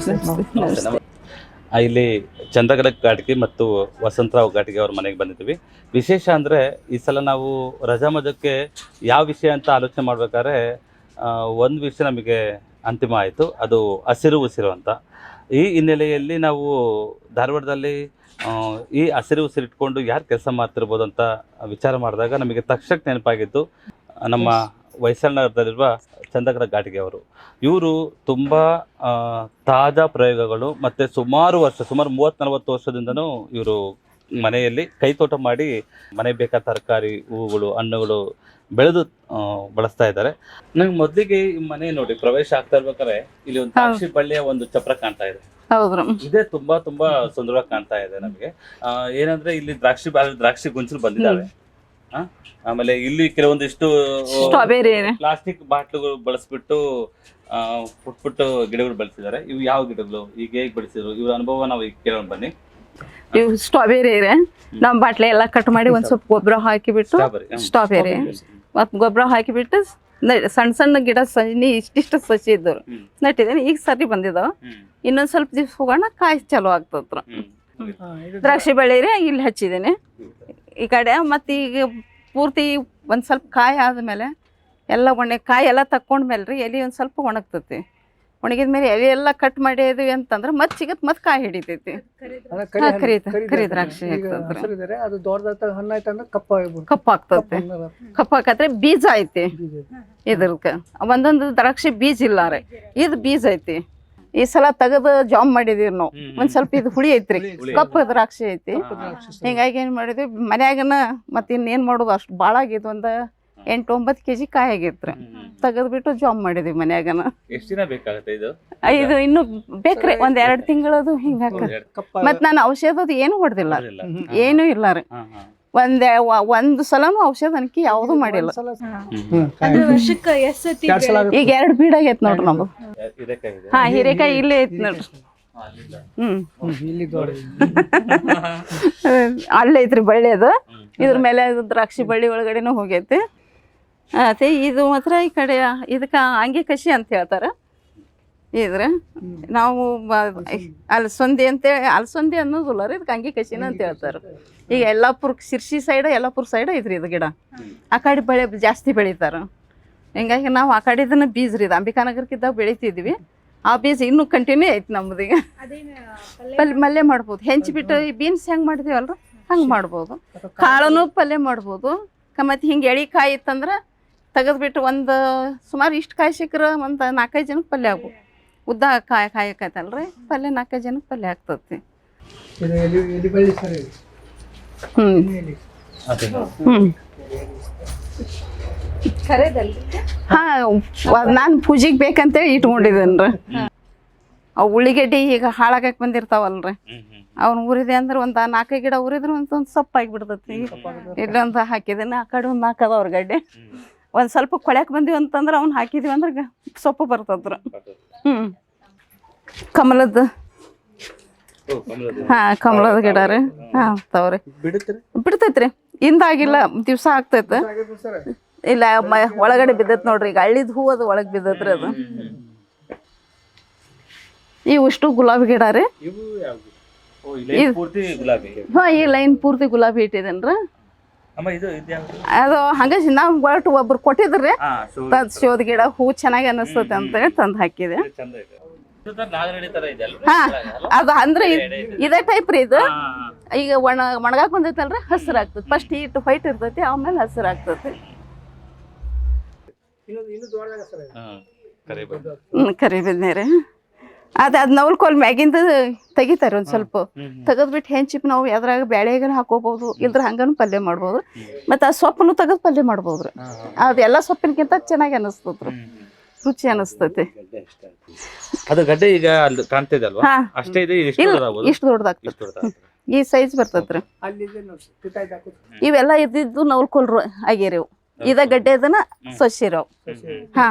ನಮಸ್ತೆ ನಮಸ್ತೆ ಇಲ್ಲಿ ಚಂದ್ರಗಡ ಘಾಟಿಗೆ ಮತ್ತು ವಸಂತರಾವ್ ಘಾಟಿಗೆ ಅವ್ರ ಮನೆಗೆ ಬಂದಿದ್ದೀವಿ. ವಿಶೇಷ ಅಂದರೆ ಈ ಸಲ ನಾವು ರಜಾ ಮಜಕ್ಕೆ ಯಾವ ವಿಷಯ ಅಂತ ಆಲೋಚನೆ ಮಾಡ್ಬೇಕಾದ್ರೆ ಒಂದು ವಿಷಯ ನಮಗೆ ಅಂತಿಮ ಆಯಿತು. ಅದು ಹಸಿರು ಉಸಿರು ಅಂತ. ಈ ಹಿನ್ನೆಲೆಯಲ್ಲಿ ನಾವು ಧಾರವಾಡದಲ್ಲಿ ಈ ಹಸಿರು ಉಸಿರು ಇಟ್ಕೊಂಡು ಯಾರು ಕೆಲಸ ಮಾಡ್ತಿರ್ಬೋದು ಅಂತ ವಿಚಾರ ಮಾಡಿದಾಗ ನಮಗೆ ತಕ್ಷಣ ನೆನಪಾಗಿದ್ದು ನಮ್ಮ ಹೊಯ್ಸಳನಗರದಲ್ಲಿರುವ ಚಂದಗಡ ಘಾಟಿಗೆ ಅವರು. ಇವರು ತುಂಬ ತಾಜಾ ಪ್ರಯೋಗಗಳು ಮತ್ತು ಸುಮಾರು ವರ್ಷ ಸುಮಾರು ಮೂವತ್ತು ನಲವತ್ತು ವರ್ಷದಿಂದನೂ ಇವರು ಮನೆಯಲ್ಲಿ ಕೈತೋಟ ಮಾಡಿ ಮನೆಗೆ ಬೇಕಾದ ತರಕಾರಿ ಹೂವುಗಳು ಹಣ್ಣುಗಳು ಬೆಳೆದು ಬಳಸ್ತಾ ಇದ್ದಾರೆ. ನಂಗೆ ಮೊದಲಿಗೆ ಈ ಮನೆ ನೋಡಿ ಪ್ರವೇಶ ಆಗ್ತಾ ಇರ್ಬೇಕಾದ್ರೆ ಇಲ್ಲಿ ಒಂದು ದ್ರಾಕ್ಷಿ ಬಳ್ಳಿಯ ಒಂದು ಚಪ್ರ ಕಾಣ್ತಾ ಇದೆ. ಇದೇ ತುಂಬಾ ತುಂಬಾ ಸುಂದರವಾಗಿ ಕಾಣ್ತಾ ಇದೆ ನಮಗೆ. ಏನಂದ್ರೆ ಇಲ್ಲಿ ದ್ರಾಕ್ಷಿ ದ್ರಾಕ್ಷಿ ಗುಂಚಲು ಬಂದಿದ್ದಾವೆ. ಆಮೇಲೆ ಇಲ್ಲಿ ಕೆಲವೊಂದಿಷ್ಟು ಸ್ಟ್ರಾಬೆರಿ ಪ್ಲಾಸ್ಟಿಕ್ ಬಾಟ್ಲುಗಳು ಬಳಸ್ಬಿಟ್ಟು ಆ, ಪುಟ್ ಪುಟ್ಟು ಗಿಡಗಳು ಬೆಳೆಸಿದ್ದಾರೆ. ಇವು ಯಾವ ಗಿಡಗಳು? ಈಗ ಹೇಗೆ ಬೆಳೆಸಿದ್ರು? ಇವ್ರ ಅನುಭವ ನಾವು ಈಗ ಕೇಳೋಣ ಬನ್ನಿ. ಇವು ಸ್ಟ್ರಾಬೆರಿ ಇದೆ. ನಮ್ಮ ಬಾಟ್ಲೆ ಎಲ್ಲ ಕಟ್ ಮಾಡಿ ಒಂದ್ ಸ್ವಲ್ಪ ಗೊಬ್ಬರ ಹಾಕಿಬಿಟ್ಟು ಸ್ಟ್ರಾಬೆರಿ ಮತ್ ಸ್ಟ್ರಾಬೆರಿ ಮತ್ತು ಗೊಬ್ಬರ ಹಾಕಿಬಿಟ್ಟು ಸಣ್ಣ ಸಣ್ಣ ಗಿಡ ಸನಿ ಇಷ್ಟಿಷ್ಟು ಸಸಿ ಇದ್ದವ್ರು. ನಟ್ಟಿದ್ದೇನೆ. ಈಗ ಸರಿ ಬಂದಿದಾವ. ಇನ್ನೊಂದ್ ಸ್ವಲ್ಪ ದಿವ್ಸ ಹೋಗೋಣ ಕಾಯಿ ಚಲೋ ಆಗ್ತದ್ರ ದ್ರಾಕ್ಷಿ ಬೆಳೆ ಇಲ್ಲಿ ಹಚ್ಚಿದ್ದೇನೆ. ಈ ಕಡೆ ಮತ್ತು ಈಗ ಪೂರ್ತಿ ಒಂದು ಸ್ವಲ್ಪ ಕಾಯಿ ಆದಮೇಲೆ ಎಲ್ಲ ಒಣ ಕಾಯಿ ಎಲ್ಲ ತಕ್ಕೊಂಡ್ಮೇಲೆ ರೀ ಎಲೆ ಒಂದು ಸ್ವಲ್ಪ ಒಣಗ್ತತಿ. ಒಣಗಿದ ಮೇಲೆ ಎಲೆ ಎಲ್ಲ ಕಟ್ ಮಾಡಿದ್ವಿ ಅಂತಂದ್ರೆ ಮತ್ತೆ ಸಿಗತ್ತೆ ಮತ್ತೆ ಕಾಯಿ ಹಿಡಿತೈತಿ. ಕರಿ ದ್ರಾಕ್ಷಿ. ಕಪ್ಪಾಗ್ತತಿ ಕಪ್ಪಾಕತ್ರೆ ಬೀಜ ಐತಿ. ಇದ್ರಕ್ಕ. ಒಂದೊಂದು ದ್ರಾಕ್ಷಿ ಬೀಜ ಇಲ್ಲ ರೀ. ಇದು ಬೀಜ ಐತಿ. ಈ ಸಲ ತೆಗೆದು ಜಾಮ್ ಮಾಡಿದೀವಿ ನಾವು. ಒಂದ್ ಸ್ವಲ್ಪ ಇದು ಹುಳಿ ಐತ್ರಿ. ಕಪ್ಪು ದ್ರಾಕ್ಷಿ ಐತಿ. ಹಿಂಗಾಗಿ ಏನ್ ಮಾಡಿದ್ವಿ ಮನ್ಯಾಗನ ಮತ್ತೆ ಇನ್ನೇನ್ ಮಾಡೋದು ಅಷ್ಟು ಭಾಳ ಆಗಿದ್ ಒಂದು ಎಂಟು ಒಂಬತ್ತು ಕೆಜಿ ಕಾಯಿ ಆಗಿತ್ರಿ. ತೆಗೆದ್ಬಿಟ್ಟು ಜಾಮ್ ಮಾಡಿದ್ವಿ ಮನ್ಯಾಗನ. ಎಷ್ಟು ದಿನ ಬೇಕಾಗುತ್ತೆ ಇದು? ಇದು ಇನ್ನು ಬೇಕ್ರಿ ಒಂದ್ ಎರಡ್ ತಿಂಗಳದು ಕಪ್ಪ. ಮತ್ ನಾನು ಔಷಧದ ಏನು ಹೊಡೆದಿಲ್ಲ. ಏನು ಇಲ್ಲ ರೀ. ಒಂದ್ ವ- ಒಂದ್ ಸಲನು ಔಷಧ ಅನ್ಕಿ ಯಾವ್ದು ಮಾಡಿಲ್ಲ. ಒಂದ್ಸಲ ಹ್ಮ್. ಹ್ಮ್, ಕಾಯಿ. ಅದು ವರ್ಷಕ್ಕೆ ಎಷ್ಟ್ ಸತಿ ಈಗ ಎರಡ್ ಬೀಡ್ ಆಗೈತ್ ನೋಡ್ರಿ ನಮ್ದು. ಹಾ ಹೀರೆಕಾಯಿ ಇಲ್ಲೇ ಐತಿ ನೋಡ್ರಿ. ಹ್ಮ್. ಅಲ್ಲೇ ಐತ್ರಿ ಬಳ್ಳಿ ಅದು. ಇದ್ರ ಮೇಲೆ ಅದು ದ್ರಾಕ್ಷಿ ಬಳ್ಳಿ ಒಳಗಡೆನೂ ಹೋಗೈತಿ. ಅದೇ ಇದು ಮಾತ್ರ ಈ ಕಡೆ ಇದಕ್ಕ ಅಂಗಿ ಕಸಿ ಅಂತ ಹೇಳ್ತಾರೆ. ಇದ್ರ ನಾವು ಅಲಸಂದಿ. ಅಂತೇಳಿ ಅಲಸಂದಿ ಅನ್ನೋದಿಲ್ಲ ರೀ ಇದಕ್ಕೆ ಅಂಗಿ ಕಸಿನ ಅಂತ ಹೇಳ್ತಾರೆ. ಈಗ ಯಲ್ಲಾಪುರ ಶಿರ್ಸಿ ಸೈಡ್ ಯಲ್ಲಾಪುರ ಸೈಡ್ ಐತ್ರಿ ಇದು ಗಿಡ. ಆ ಕಡೆ ಬೆಳೆ ಜಾಸ್ತಿ ಬೆಳಿತಾರೆ. ಹಿಂಗಾಗಿ ನಾವು ಆ ಕಡೆದನ್ನ ಬೀಜ ರೀ ಇದು ಅಂಬಿಕಾನಗರಕ್ಕಿದ್ದಾಗ ಬೆಳಿತಿದ್ವಿ. ಆ ಬೀಜ ಇನ್ನೂ ಕಂಟಿನ್ಯೂ ಐತಿ ನಮ್ದು ಈಗ. ಅದೇನ ಪಲ್ಯ ಪಲ್ಯ ಮಲ್ಲೆ ಮಾಡ್ಬೋದು. ಹೆಂಚ್ಬಿಟ್ಟು ಈ ಬೀನ್ಸ್ ಹೆಂಗೆ ಮಾಡಿದೀವಲ್ರ? ಹಂಗೆ ಮಾಡ್ಬೋದು. ಕಾಳನು ಪಲ್ಯ ಮಾಡ್ಬೋದು. ಕ- ಮತ್ತೆ ಹಿಂಗೆ ಎಳಿ ಕಾಯಿ ಇತ್ತಂದ್ರೆ ತೆಗೆದ್ಬಿಟ್ಟು ಒಂದು ಸುಮಾರು ಇಷ್ಟು ಕಾಯಿ ಸಿಕ್ಕರೆ ಒಂದು ನಾಲ್ಕೈದು ಜನಕ್ಕೆ ಪಲ್ಯ ಆಗ್ಬೋದು. ಉದ್ದ ಕಾಯಿ ಕಾಯಕತ್ತಲ್ರಿ ಪಲ್ಯ ನಾಲ್ಕೈದು ಜನಕ್ಕೆ ಪಲ್ಯ ಆಗ್ತತಿ. ಹಾ ನಾನು ಪೂಜೆಗೆ ಬೇಕಂತೇಳಿ ಇಟ್ಕೊಂಡಿದ್ದೇನ್ರಿ ಅವು ಉಳ್ಳಿಗಡ್ಡಿ ಈಗ ಹಾಳಾಗಕ್ ಬಂದಿರ್ತಾವಲ್ರಿ. ಅವ್ನು ಉರಿದೆ ಅಂದ್ರೆ ಒಂದು ನಾಲ್ಕೈದು ಗಿಡ ಉರಿದ್ರೆ ಒಂದೊಂದು ಒಂದು ಸೊಪ್ಪಾಗಿ ಬಿಡ್ತೈತಿ. ಇಲ್ಲೊಂದು ಹಾಕಿದ್ದೇನೆ ಆ ಕಡೆ ಒಂದು ನಾಲ್ಕು ಅದಾವ್ರಿ ಗಡ್ಡೆ. ಹ್ಮ್. ಒಂದು ಸ್ವಲ್ಪ ಕೊಳ್ಯಾಕೆ ಬಂದಿವಿ ಅಂತಂದ್ರೆ ಅವ್ನು ಹಾಕಿದೀವಿ ಅಂದ್ರೆ ಸೊಪ್ಪು ಬರ್ತದ್ರ. ಹ್ಞೂ ಕಮಲದ. ಹಾಂ ಕಮಲದ ಗಿಡ ರೀ. ಹಾಂ. ತಾವ್ರಿ. ಬಿಡುತ್ತೀರಿ? ಇಂದಾಗಿಲ್ಲ ದಿವಸ ಆಗ್ತೈತೆ. ಇಲ್ಲ ಮ ಒಳಗಡೆ ಬಿದ್ದೈತೆ ನೋಡ್ರಿ. ಈಗ ಹಳ್ಳಿದ ಹೂ ಅದು ಒಳಗೆ ಬಿದ್ದೈತ್ರಿ ಅದು. ಈ ಇಷ್ಟು ಗುಲಾಬಿ ಗಿಡ ರೀ. ಹಾ ಈ ಲೈನ್ ಪೂರ್ತಿ ಗುಲಾಬಿ ಇಟ್ಟಿದ್ದೇನೆ ಅದು ಹಂಗ ನಾವು ಒಟ್ಟು ಒಬ್ರು ಕೊಟ್ಟಿದ್ರಿ. ಶೋದ್ ಶೋಧ ಗಿಡ ಹೂ ಚೆನ್ನಾಗಿ ಅನಿಸ್ತದೆ ಅಂತ ಹೇಳಿ ತಂದು ಹಾಕಿದೆ. ಇದು ಚಂದ ಇದೆ. ಇದು ತರ ನಾಗರಹಳ್ಳಿ ತರ ಇದೆ ಅಲ್ರಿ? ಹಾ ಅದು ಅಂದ್ರೆ ಇದ್- ಟೈಪ್ ರೀ ಇದು. ಈಗ ಒಣ ಒಣಗಾಕ್ ಬಂದೈತಲ್ರಿ ಹಸಿರು ಆಗ್ತದೆ ಫಸ್ಟ್ ಇಟ್ಟು ವೈಟ್ ಇರ್ತೈತಿ ಆಮೇಲೆ ಹಸಿರು ಆಗ್ತೈತಿ ಇನ್ನೊಂದು ಕರಿಬೇಕು ಕರಿಬೇನೆ ರೀ ಅದು ಅದು ನವಲ್ಕೋಲ್ ಮ್ಯಾಗಿಂದ ತೆಗಿತಾರೆ ಒಂದ್ ಸ್ವಲ್ಪ. ತೆಗೆದ್ಬಿಟ್ಟು ಹೆಂಚಿಪ್ ನಾವು ಎದ್ರಾಗ ಬ್ಯಾಳೆಗನ ಹಾಕೋಬಹುದು ಇಲ್ದ್ರ ಹಂಗನು ಪಲ್ಯ ಮಾಡ್ಬೋದು. ಮತ್ತೆ ಆ ಸೊಪ್ಪನ್ನು ತೆಗೆದು ಪಲ್ಯ ಮಾಡ್ಬೋದ್ರಿ. ಅದೆಲ್ಲ ಸೊಪ್ಪಿನಕ್ಕಿಂತ ಚೆನ್ನಾಗಿ ಅನಿಸ್ತದ್ರಿ. ರುಚಿ ಅನಿಸ್ತೈತಿ. ಅದು ಗಡ್ಡೆ ಈಗ ಅಲ್ಲಿ ಕಾಣ್ತಿದೆ ಅಲ್ವಾ ಅಷ್ಟೇ ಇದೆ ಎಷ್ಟು ಇಲ್ಲ ಇಷ್ಟು ದೊಡ್ಡದಾಗ್ತದೆ. ಈ ಸೈಜ್ ಬರ್ತೈತ್ರಿ. ಇವೆಲ್ಲ ಇದ್ದಿದ್ದು ನವಲ್ಕೊಲ್ರು ಆಗ್ಯಾರಿವು ಇದ ಗಡ್ಡೆ ಅದನ್ನ ಸೊಸಿರವು. ಹಾ.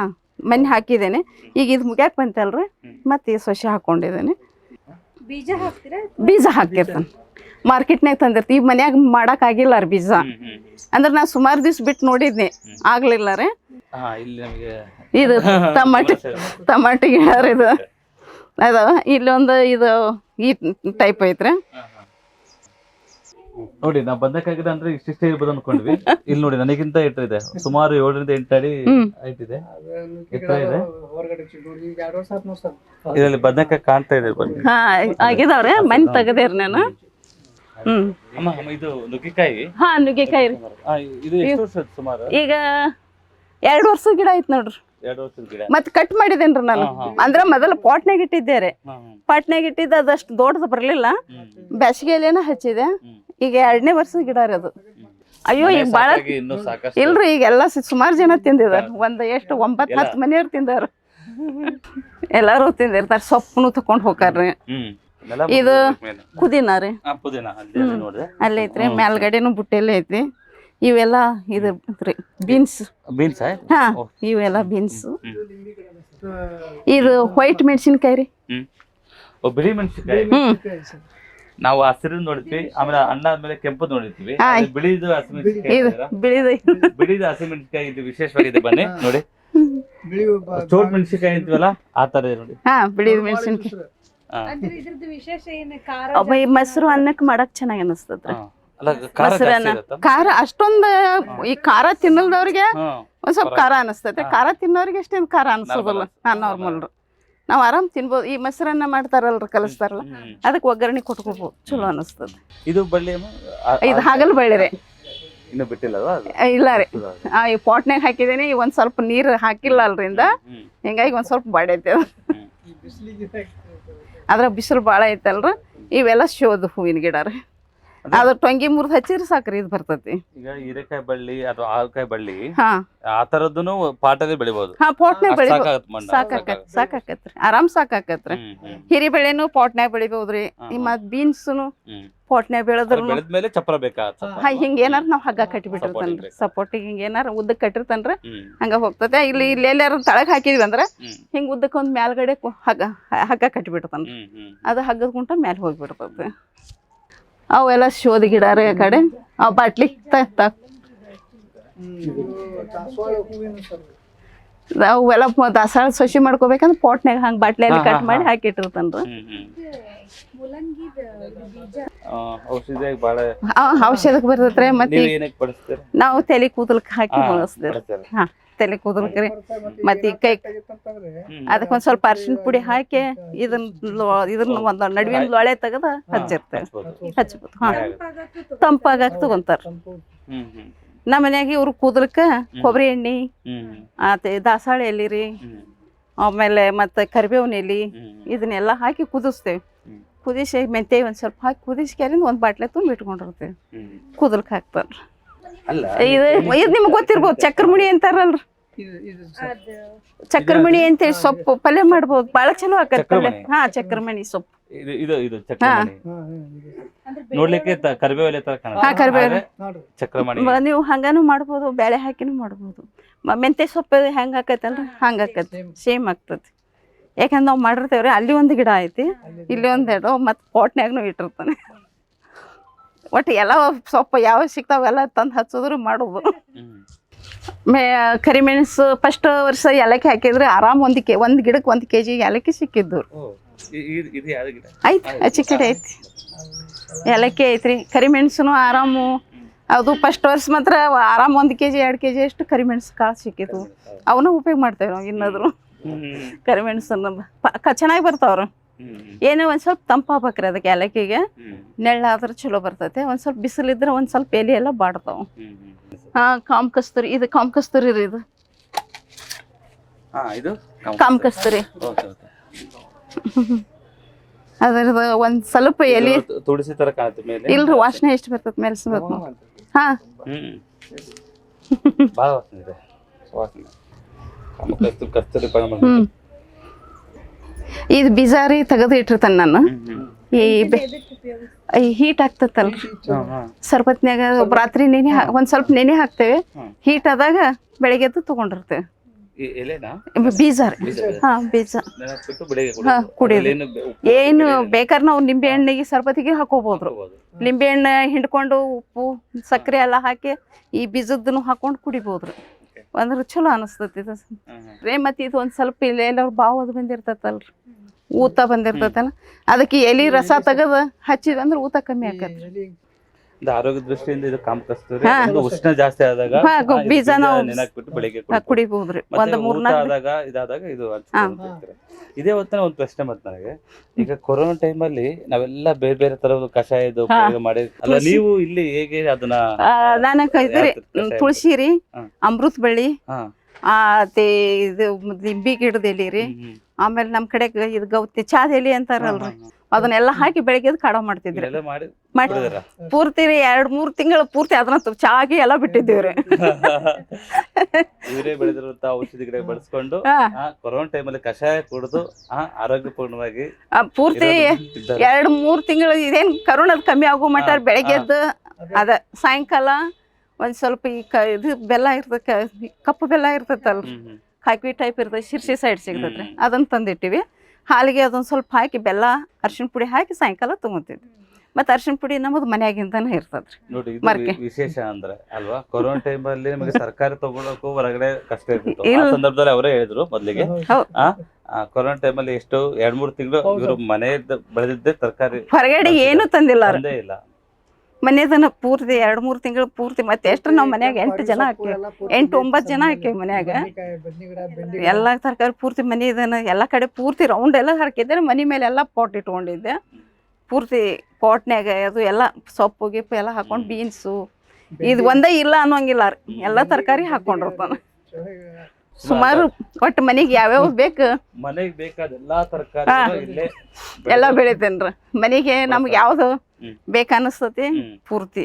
ಮನೆ ಹಾಕಿದ್ದೇನೆ. ಈಗ ಇದು ಮುಗ್ಯಾಕ್ ಬಂತಲ್ರಿ? ಮತ್ತೆ ಈ ಸೊಸೆ ಹಾಕೊಂಡಿದ್ದೇನೆ. ಬೀಜ ಹಾಕ್ತೀರಾ ಬೀಜ ಹಾಕಿರ್ತಾನೆ ಮಾರ್ಕೆಟ್ನಾಗ ತಂದಿರ್ತಿ ಈಗ ಮನ್ಯಾಗ ಮಾಡಕ್ ಆಗಿಲ್ಲ ರೀ ಬೀಜ. ಅಂದ್ರೆ ನಾ ಸುಮಾರು ದಿವ್ಸ ಬಿಟ್ಟು ನೋಡಿದ್ನಿ. ಆಗ್ಲಿಲ್ಲ ರೀ. ಹಾ, ಇಲ್ಲಿ ನಮಗೆ ಇದು ಟಮಾಟಿ ಟಮಾಟಿ ಗಿಡ ರೀ ಇದು. ಅದಾವ ಇಲ್ಲೊಂದು ಇದು ಈ ಟೈಪ್ ಐತ್ರಿ. ನೋಡಿ ನಾ ಬಂದಕ್ಕಾಗಿದೆ ಅಂದ್ರೆ ಇಷ್ಟಿಷ್ಟೇ ಇರ್ಬೋದು ಅನ್ಕೊಂಡ್ವಿ. ಇಲ್ಲಿ ನೋಡಿ ನನಗಿಂತ ಎಟ್ಟ ಇದೆ. ಸುಮಾರು ಏಳರಿಂದ ಎಂಟು ಅಡಿ. ಹೈಟ್ ಇದೆ ಎತ್ತರ ಇದೆ? ಇದರಲ್ಲಿ ಬದನೆಕಾಯಿ ಕಾಣ್ತಾ ಇದೆ ಬನ್ನಿ. ಹಾ ಆಗಿದಾವ್ರಿ? ಮನ್ ತೆಗದೇರಿ ನಾನು? ಹ್ಮ್. ಅಮ್ಮ ಇದು ನುಗ್ಗಿಕಾಯಿ? ಹಾ ನುಗ್ಗೆಕಾಯಿ ರೀ. ಇದು ಎಷ್ಟು ವರ್ಷ ಸುಮಾರು? ಈಗ ಎರಡು ವರ್ಷ ಗಿಡ ಐತ್ ನೋಡ್ರಿ. ಮತ್ ಕಟ್ ಮಾಡಿದೇನ್ರಿ ನಾನು. ಅಂದ್ರ ಮೊದಲ ಪಾಟ್ನಾಗ ಇಟ್ಟಿದ್ದೆ ರೀ. ಹಾ, ಹಾ. ಪಾಟ್ನಾಗ ಇಟ್ಟಿದ್ದ ಅದಷ್ಟು ದೊಡ್ಡದು ಬರ್ಲಿಲ್ಲ. ಬೇಸಿಗೆಯಲ್ಲೇನ ಹಚ್ಚಿದೆ. ಈಗ ಎರಡನೇ ವರ್ಷದ ಗಿಡ ರೀ ಅದು. ಅಯ್ಯೋ ಈಗ ಬಹಳ ಬಾಳ ಸಾಕಾಗಿ ಸಾಕಷ್ಟು ಇಲ್ರಿ ಈಗ ಎಲ್ಲ ಸುಮಾರು ಜನ ತಿಂದಿದಾರ. ಒಂದ್ ಎಷ್ಟು ಒಂಬತ್ ಹತ್ತು ಮನೆಯವ್ರು ತಿಂದಾರ ಎಲ್ಲಾರು ತಿಂದಿರ್ತಾರ ಸೊಪ್ಪನು ತಕೊಂಡ್ ಹೋಗಾರ್ರಿ ಇದು. ಕುದಿನ ರೀ. ಪುದೀನ ಅಲ್ಲಿ ಐತ್ರಿ ಮ್ಯಾಲ್ಗಡೆನು ಬುಟ್ಟೆಲ್ಲ ಐತಿ ಇವೆಲ್ಲ ಇದು ರೀ ಬೀನ್ಸ್. ಬೀನ್ಸ್? ಹಾ ಇವೆಲ್ಲ ಬೀನ್ಸ್. ಇದು ವೈಟ್ ಮೆಣಸಿನ್ಕಾಯಿ ರೀ. ಬಿಳಿ ಮೆಣಸಿನಕಾಯಿ? ಹ್ಮ್. ನಾವು ಹಸಿರು ನೋಡಿದ್ವಿ ಆಮೇಲೆ ಅಣ್ಣ ಆದ್ಮೇಲೆ ಕೆಂಪು ನೋಡಿದ್ವಿ. ಬಿಳಿದು ಹಸಿಮೆಣಸಿನಕಾಯಿ ಇದು ಬಿಳಿದು ಬಿಳಿದು ಹಸಿಮೆಣಸಿನಕಾಯಿ ಇದು ವಿಶೇಷವಾಗಿದೆ ಬನ್ನಿ ನೋಡಿ. ಬಿಳಿ ಚೋಟ್ ಮೆಣಸಿನಕಾಯಿ ಅಂತೀವಲ್ಲ ಆ ತರ ಇದೆ ನೋಡಿ. ಹಾ ಬಿಳಿದು ಮೆಣಸಿನಕಾಯಿ. ಈ ಮೊಸರು ಅನ್ನಕ್ಕೆ ಮಾಡಕ್ ಚೆನ್ನಾಗಿ ಅನಿಸ್ತದ ಅಲ್ಲ ಖಾರ ಅಷ್ಟೊಂದ್ ಮೊಸರನ್ನ. ಖಾರ ಅಷ್ಟೊಂದ ಈ ಖಾರ ತಿನ್ನಲ್ದವ್ರಿಗೆ. ಒಂದ್ ಸ್ವಲ್ಪ ಖಾರ. ಅನಿಸ್ತೈತೆ ಖಾರ ತಿನ್ನೋರಿಗೆ ಅಷ್ಟೇನು ಖಾರ ಅನ್ಸೋದಲ್ಲ. ನಾನ್ ನಾರ್ಮಲ್ ನಾವ್ ಆರಾಮ್ ತಿನ್ಬೋದು. ಈ ಮೊಸರನ್ನ ಮಾಡ್ತಾರಲ್ರಿ ಕಲಿಸ್ತಾರಲ್ಲ ಅದಕ್ಕೆ ಒಗ್ಗರಣೆ ಕೊಟ್ಕೋಬೋದು ಚಲೋ ಅನಿಸ್ತದೆ. ಇದು ಬಳ್ಳಿ ಇದು ಹಾಗಲ್ ಬಳ್ಳಿರಿ ಇನ್ನು ಬಿಟ್ಟಿಲ್ಲವಾ ಅದು? ಇಲ್ಲ ರೀ. ಈ ಪಾಟ್ನಾಗ ಹಾಕಿದೇನೆ ಈಗ ಒಂದ್ ಸ್ವಲ್ಪ ನೀರು ಹಾಕಿಲ್ಲ ಅಲ್ರಿಂದ. ಹಿಂಗಾಗಿ ಒಂದ್ ಸ್ವಲ್ಪ ಬಾಡೈತೆ ಅದು. ಅದ್ರ ಬಿಸಿಲು ಭಾಳ ಐತಲ್ರಿ. ಇವೆಲ್ಲ ಶೋದು ಹೂವಿನ ಗಿಡ ರೀ. ಅದೇ. ಟೊಂಗಿ ಮುರಿದು ಹಚ್ಚಿದ್ರೆ ಸಾಕ್ರಿ ಇದು ಬರ್ತೈತಿ. ಈಗ ಹೀರೆಕಾಯಿ ಬಳ್ಳಿ ಅಥವಾ ಹಾಗಲಕಾಯಿ ಬಳ್ಳಿ ಹಾ. ಆ ತರದ್ದು ಪಾಟಲ್ಲಿ ಬೆಳಿಬಹುದು ಹಾ ಪಾಟ್ನಾಗ ಬೆಳಿಬೋದು ಸಾಕಾಕತ್ ಸಾಕಾಕತ್ರಿ. ಆರಾಮ್ ಸಾಕಾಕತ್ರಿ. ಹಿರಿ ಬೆಳೆನು ಪಾಟ್ನಾಗ ಹಾ, ಈ. ಮತ್ ಬೀನ್ಸ್ನು. ಪಾಟ್ನ್ಯಾಗ ಬೆಳೆದ್ರು ಬೆಳೆದ್ಮೇಲೆ ಚಪ್ರ ಬೇಕಾ? ಹಾ ಹಿಂಗ ಏನಾರ ನಾವ್ ಹಗ್ಗ ಕಟ್ಟಿಬಿಟ್ಟಿರ್ತಾನ್ರಿ ಸಪೋರ್ಟಿಗೆ ಹಿಂಗ ಏನಾರ ಉದ್ದಕ್ ಕಟ್ಟಿರ್ತಾನ್ರಿ ಹಂಗ ಹೋಗ್ತತೆ. ಇಲ್ಲಿ ಇಲ್ಲಿ ಎಲ್ಲಾರು ತಳಗ್ ಹಾಕಿದ್ವಿ ಅಂದ್ರ ಹಿಂಗ ಉದ್ದಕ್ಕೆ ಒಂದ್ ಮ್ಯಾಲ್ಗಡೆ ಹಗ್ಗ ಹಗ್ಗ ಕಟ್ಟಿಬಿಡ್ತಾನ್ರಿ ಅದ ಹಗ್ಗದ ಕುಂಟ ಮ್ಯಾಲ್ ಹೋಗ್ಬಿಡ್ತದೆ ಅವೆಲ್ಲ ಶೋಧ ಗಿಡ ರೀ ಆ ಕಡೆ. ಅವು ಬಾಟ್ಲಿ ಅವೆಲ್ಲ ದಾಸಾಳ ಸಸಿ ಮಾಡ್ಕೋಬೇಕಂದ್ರೆ ಪಾಟ್ನಾಗ ಹಂಗ ಬಾಟ್ಲಿಯಲ್ಲಿ ಕಟ್ ಮಾಡಿ ಹಾಕಿ ಹಾಕಿಟ್ಟಿರ್ತಾನ್ರಿ. ಔಷಧಕ್ಕೆ ಬರ್ತೈತ್ರಿ ಮತ್ತೆ ನೀವು ತಲೆ ಕೂದಲಕ್ಕೆ ಹಾಕಿ ಬಳಸ್ತೇವೆ ಹಾ. ತಲೆ ಕೂದಲಕ್ಕೆ ರೀ ಮತ್ತೆ ಈ ಕೈ ಅದಕ್ಕೆ ಒಂದು ಸ್ವಲ್ಪ ಅರಿಶಿನ ಪುಡಿ ಹಾಕಿ ಇದನ್ನ ಲೊ- ಇದನ್ನ ಒಂದು ನಡುವಿನ ಲೊಳೆ ತೆಗೆದ ಹಚ್ಚಿರ್ತೇವೆ ಹಚ್ಬೋದು. ಹಾ. ತಂಪಾಗಕ್ಕೆ ತಂಪಾಗಾಕ ತಗೊಂತಾರ. ತಂಪು. ಹ್ಮ್, ಹ್ಮ್, ನಮ್ಮ ಮನ್ಯಾಗ ಇವ್ರು ಕೂದಲಕ್ಕೆ ಕೊಬ್ಬರಿ ಎಣ್ಣೆ ಮತ್ತೆ ಆತ ದಾಸಾಳೆ ಎಲೆ ರೀ. ಆಮೇಲೆ ಮತ್ತೆ ಕರಿಬೇವಿನ ಎಲೆ ಇದನ್ನೆಲ್ಲ ಹಾಕಿ ಕುದಿಸ್ತೇವೆ. ಕುದಿಸಿ ಮೆಂತೆ ಒಂದು ಸ್ವಲ್ಪ ಹಾಕಿ ಕುದಿಸ್ಕ್ಯಾರಿಂದ ಒಂದು ಬಾಟ್ಲೆ ತುಂಬ ಇಟ್ಕೊಂಡಿರ್ತೇವೆ. ಹ್ಮ್. ಕೂದಲಕ್ಕೆ ಹಾಕ್ತಾರ. ಅಲ್ಲ ಇದು ಇದು ನಿಮ್ಗೆ ಗೊತ್ತಿರ್ಬೋದು ಚಕ್ರಮುಣಿ ಅಂತಾರಲ್ರಿ. ಚಕ್ರಮಣಿ ಅಂತೇಳಿ ಸೊಪ್ಪು ಪಲ್ಯ ಮಾಡ್ಬೋದು. ಬಹಳ ಚಲೋ ಆಕತ್ ಪಲ್ಯ. ಚಕ್ರಮಣಿ? ಹಾ ಚಕ್ರಮಣಿ ಸೊಪ್ಪು. ಇದು ಇದು ಇದು ಚಕ್ರಮಣಿ. ನೋಡ್ಲಿಕ್ಕೆ ತ- ಕರಿಬೇವು ಎಲೆ ತರ ಕಾಣುತ್ತೆ. ಹಾ, ಕರಿಬೇವು ಎಲೆ. ಆದ್ರೆ ಚಕ್ರಮಣಿ. ಮ- ನೀವು ಹಂಗಾನು ಮಾಡ್ಬೋದು ಬೇಳೆ ಹಾಕಿನೂ ಮಾಡ್ಬೋದು. ಮ- ಮೆಂತೆ ಸೊಪ್ಪು ಹೆಂಗ್ ಆಕೈತಲ್ರಿ ಹಂಗ ಆಕೈತಿ ಸೇಮ್. ಆಗ್ತೈತಿ ಯಾಕಂದ್ರೆ ನಾವು ಮಾಡಿರ್ತೇವ್ರಿ ಅಲ್ಲಿ ಒಂದು ಗಿಡ ಐತಿ ಇಲ್ಲಿ ಒಂದು ಎರಡು ಮತ್ತು ಪಾಟ್ನ್ಯಾಗನು ಇಟ್ಟಿರ್ತಾನೆ. ಒಟ್ಟು ಎಲ್ಲ ಸೊಪ್ಪು ಯಾವ ಸಿಗ್ತಾವೆಲ್ಲ ತಂದು ಹಚ್ಚಿದ್ರು ಮಾಡೋದು. ಹ್ಮ್. ಮೇ ಕರಿಮೆಣಸು ಫಸ್ಟ್ ವರ್ಷ ಏಲಕ್ಕಿ ಹಾಕಿದ್ರೆ ಆರಾಮ್ ಒಂದು ಕೆ ಒಂದು ಗಿಡಕ್ಕೆ ಒಂದು ಕೆ ಜಿ ಏಲಕ್ಕಿ ಸಿಕ್ಕಿದ್ದು ಐತಿ ಆಚೆ ಕಡೆ ಐತಿ. ಏಲಕ್ಕಿ ಐತ್ರಿ. ಕರಿಮೆಣಸುನು ಆರಾಮು. ಅದು ಫಸ್ಟ್ ವರ್ಷ ಮಾತ್ರ ಆರಾಮ್ ಒಂದು ಕೆ ಜಿ ಎರಡು ಕೆ ಜಿ ಅಷ್ಟು ಕರಿಮೆಣಸು ಕಾಳು ಸಿಕ್ಕಿದ್ವು. ಅವನ್ನ ಉಪಯೋಗ ಮಾಡ್ತೇವೆ ನಾವು ಇನ್ನಾದ್ರು. ಕರಿಮೆಣಸನ್ನ ಚೆನ್ನಾಗಿ ಬರ್ತಾವ್ರು ಏನೋ ಒಂದು ಸ್ವಲ್ಪ ತಂಪಾಗ್ಬೇಕ್ರಿ ಅದಕ್ಕೆ ಏಲಕ್ಕಿಗೆ. ನೆಳ್ಳಾದ್ರೆ ಚಲೋ ಬರ್ತೈತೆ. ಒಂದು ಸ್ವಲ್ಪ ಬಿಸಿಲಿದ್ರೆ ಒಂದು ಸ್ವಲ್ಪ ಎಲೆ ಎಲ್ಲ ಬಾಡ್ತಾವ. ಹಾಂ ಕಾಮ್ ಕಸ್ತೂರಿ. ಇದು ಕಾಮ್ ಕಸ್ತೂರಿ ರೀ ಇದು. ಹಾ ಇದು ಕಾಮ್ ಕಸ್ತೂರಿ. Okay okay. ಅದ್ರದ್ದು ಒಂದು ಸ್ವಲ್ಪ ಎಲೆ. ತುಡಿಸಿ ತುಳಸಿ ತರ ಕಾಣುತ್ತೆ ಮೇಲೆ? ಇಲ್ರಿ ವಾಸನೆ ಎಷ್ಟು ಬರ್ತೈತೆ ಮೇಲೆ ಹಾ ಹಾಂ. ಹ್ಮ್. ಭಾಳ ವಾಸನೆ ಇದೆ. ವಾಸನೆ. ಕಮ್ಮ ಕಸ್ತೂರಿ ಕಸ್ತೂರಿ ಹ್ಞೂ ಇದು ಬೀಜಾರಿ ತೆಗೆದು ಇಟ್ಟಿರ್ತಾನೆ ನಾನು. ಈ ಹೀಟ್ ಆಗ್ತತಲ್ ಸರ್ಬತ್ನ್ಯಾಗ ರಾತ್ರಿ ನೆನೆ ಒಂದ್ ಒಂದು ಸ್ವಲ್ಪ ನೆನೆ ಹಾಕ್ತೇವೆ. ಹೀಟ್ ಆದಾಗ ಬೆಳಗ್ಗೆ ತಗೊಂಡಿರ್ತೇವೆ. ಬೀಜ ರೀ. ಹಾಂ ಬೀಜ. ಹಾ, ಕುಡಿಯೋದು. ಏನು ಬೇಕಾದ್ರೆ ನಾವು ನಿಂಬೆ ಹಣ್ಣಿಗೆ ಸರ್ಬತ್ತಿಗೆ ಹಾಕೋಬಹುದು ನಿಂಬೆ ಹಣ್ಣು ಹಿಂಡ್ಕೊಂಡು ಉಪ್ಪು ಸಕ್ಕರೆ ಎಲ್ಲ ಹಾಕಿ ಈ ಬೀಜದ್ದನ್ನು ಹಾಕೊಂಡು ಕುಡಿಬೋದ್ರಿ ಅಂದ್ರೆ ಚಲೋ ಅನಿಸ್ತೈತಿ ಇದು. ಮತ್ತು ಇದು ಒಂದು ಸ್ವಲ್ಪ ಇಲ್ಲ ಎಲ್ಲ ಬಾವು ಅದು ಬಂದಿರ್ತೈತಲ್ರಿ. ಊತ ಬಂದಿರ್ತೈತಲ್ಲ ಅದಕ್ಕೆ ಎಲಿ ರಸ ತಗದ ಹಚ್ಚಿದ ಅಂದ್ರೆ ಊತ ಕಮ್ಮಿ ಆಕತ್ತೆ ಎಲಿ. ಆರೋಗ್ಯ ದೃಷ್ಟಿಯಿಂದ ಇದು ಕಾಮ ಕಸ್ತೂರಿ. ಹಾ. ಒಂದು ಉಷ್ಣ ಜಾಸ್ತಿ ಆದಾಗ ಬೀಜ ನೆನಕ್ಬಿಟ್ಟು ಬೆಳಿಗ್ಗೆ ಕುಡಿಬಹುದ್ರಿ ಒಂದ್ ಮೂರ್ನಾಲ್ಕು ಆದಾಗ ಇದಾದಾಗ ಇದು. ಇದೇ ಹೊತ್ತಿನ ಒಂದು ಪ್ರಶ್ನೆ ಮತ್ತೆ ನನಗೆ. ಈಗ ಕೊರೋನಾ ಅಲ್ಲಿ ನಾವೆಲ್ಲ ಬೇರೆ ಬೇರೆ ತರದ ಕಷಾಯದ ಉಪಯೋಗ ಮಾಡಿ ಅಲ್ಲ ನೀವು ಇಲ್ಲಿ ಹೇಗೆ ಅದನ್ನ ನಾನು ಥರದ ತುಳಸಿ ರೀ. ಅಮೃತ ಬಳ್ಳಿ ಆ, ಇದು ಲಿಂಬಿ ಗಿಡದ ಎಲಿ ರೀ. ಆಮೇಲೆ ನಮ್ಮ ಕಡೆ ಇದು ಗೌತಿ ಚಾದೆಲಿ ಅಂತಾರಲ್ರಿ ಅದನ್ನೆಲ್ಲ ಹಾಕಿ ಬೆಳಗ್ಗೆ ಎದ್ದು ಕಾಡೋ ಮಾಡ್ತಿದ್ರಿ ಮಾಡಿ? ಪೂರ್ತಿ ರೀ ಎರಡ್ ಮೂರ್ ತಿಂಗಳು ಪೂರ್ತಿ ಅದನ್ನ ಚಾ ಚಾಗಿ ಎಲ್ಲ ಬಿಟ್ಟಿದ್ದೀವ್ರಿ ಇವರೇ ಬೆಳೆದಿರುವಂತ ಔಷಧಿ ಗಿಡ ಬಳಸ್ಕೊಂಡು ಕೊರೋನಾ ಟೈಮಲ್ಲಿ ಕಷಾಯ ಕುಡಿದು ಆರೋಗ್ಯಪೂರ್ಣವಾಗಿ ಪೂರ್ತಿ. ಎರಡ್ ಮೂರ್ ತಿಂಗಳು ಇದೇನ್ ಕರೋನದ್ ಕಮ್ಮಿ ಆಗೋ ಮಟ್ಟ ಬೆಳಗ್ಗೆದ್ದು ಬೆಳಗ್ಗೆ ಹಾ. ಎದ್ದು ಅದ ಸಾಯಂಕಾಲ ಒಂದ್ ಸ್ವಲ್ಪ ಈ ಕ ಇದು ಬೆಲ್ಲ ಇರ್ತದ ಕಪ್ಪು ಬೆಲ್ಲ ಇರ್ತೈತಲ್ರಿ. ಕಾಕಿ ಟೈಪ್ ಇರ್ತದೆ ಶಿರ್ಸಿ ಸೈಡ್ ಸಿಗ್ತೈತ್ರಿ. ಅದನ್ನು ತಂದಿಟ್ಟಿವಿ. ಹಾಲಿಗೆ ಅದೊಂದು ಸ್ವಲ್ಪ ಹಾಕಿ ಬೆಲ್ಲ ಅರ್ಶಿಣ ಪುಡಿ ಹಾಕಿ ಸಾಯಂಕಾಲ ತೊಗೊತಿದ್ವಿ ಮತ್ತೆ ಅರ್ಶಿನ ಪುಡಿ ನಮ್ಮದು ಮನ್ಯಾಗಿಂದಾನೆ ಇರ್ತದ್ರಿ. ನೋಡಿ ಮರ್ಕೆ. ವಿಶೇಷ ಅಂದ್ರೆ ಅಲ್ವಾ? ಕೊರೋನಾ ಟೈಮ್ ಅಲ್ಲಿ ನಿಮಗೆ ಸರ್ಕಾರ ತಗೊಳಕ್ಕೂ ಹೊರಗಡೆ ಕಷ್ಟ ಇರ್ತಿತ್ತು. ಆ ಸಂದರ್ಭದಲ್ಲಿ ಅವರೇ ಹೇಳಿದ್ರು ಮೊದ್ಲಿಗೆ. ಕೊರೋನಾ ಟೈಮ್ ಅಲ್ಲಿ ಕೊರೋನಾ ಟೈಮಲ್ಲಿ ಎಷ್ಟು ಎರಡ್ ಮೂರ್ ತಿಂಗಳು. ಇವರು ಮನೆಯಿಂದ ಬೆಳೆದಿದ್ದೆ ತರಕಾರಿ ಹೊರಗಡೆ ಏನು ತಂದಿಲ್ಲ ಇಲ್ಲ. ಮನೆದನ್ನ ಪೂರ್ತಿ ಎರಡ್ ಮೂರ್ ತಿಂಗಳು ಪೂರ್ತಿ ಮತ್ತೆ ಎಷ್ಟ್ರ ನಾವ್ ಮನ್ಯಾಗ ಎಂಟು ಜನ ಹಾಕಿವಿ ಎಂಟು ಒಂಬತ್ತು ಜನ ಹಾಕಿವಿ ಮನ್ಯಾಗ. ಎಲ್ಲಾ ತರಕಾರಿ ಪೂರ್ತಿ ಮನೆ ಇದನ್ನ ಎಲ್ಲಾ ಕಡೆ ಪೂರ್ತಿ ರೌಂಡ್ ಎಲ್ಲ ಹಾಕಿದ್ರೆ ಮನೆ ಮೇಲೆ ಎಲ್ಲಾ ಪಾಟ್ ಇಟ್ಕೊಂಡಿದ್ದೆ. ಪೂರ್ತಿ ಪಾಟ್ನ್ಯಾಗ ಅದು ಎಲ್ಲ ಸೊಪ್ಪು ಗಿಪ್ಪು ಎಲ್ಲ ಹಾಕೊಂಡು ಬೀನ್ಸು ಇದು ಒಂದೇ ಇಲ್ಲ ಅನ್ನೋಂಗಿಲ್ಲ ಎಲ್ಲ ತರಕಾರಿ ಹಾಕೊಂಡಿರ್ತಾನ ಸುಮಾರು ಒಟ್ಟು ಮನೆಗೆ ಯಾವ್ಯಾವ ಬೇಕು? ಮನೆಗೆ ಬೇಕಾದ ಎಲ್ಲಾ ತರಕಾರಿ ಎಲ್ಲ ಬೆಳಿತೇನ್ರಿ. ಮನೆಗೆ ನಮ್ಗೆ ಯಾವ್ದು ಬೇಕು ಬೇಕನ್ನಿಸ್ತತಿ ಪೂರ್ತಿ.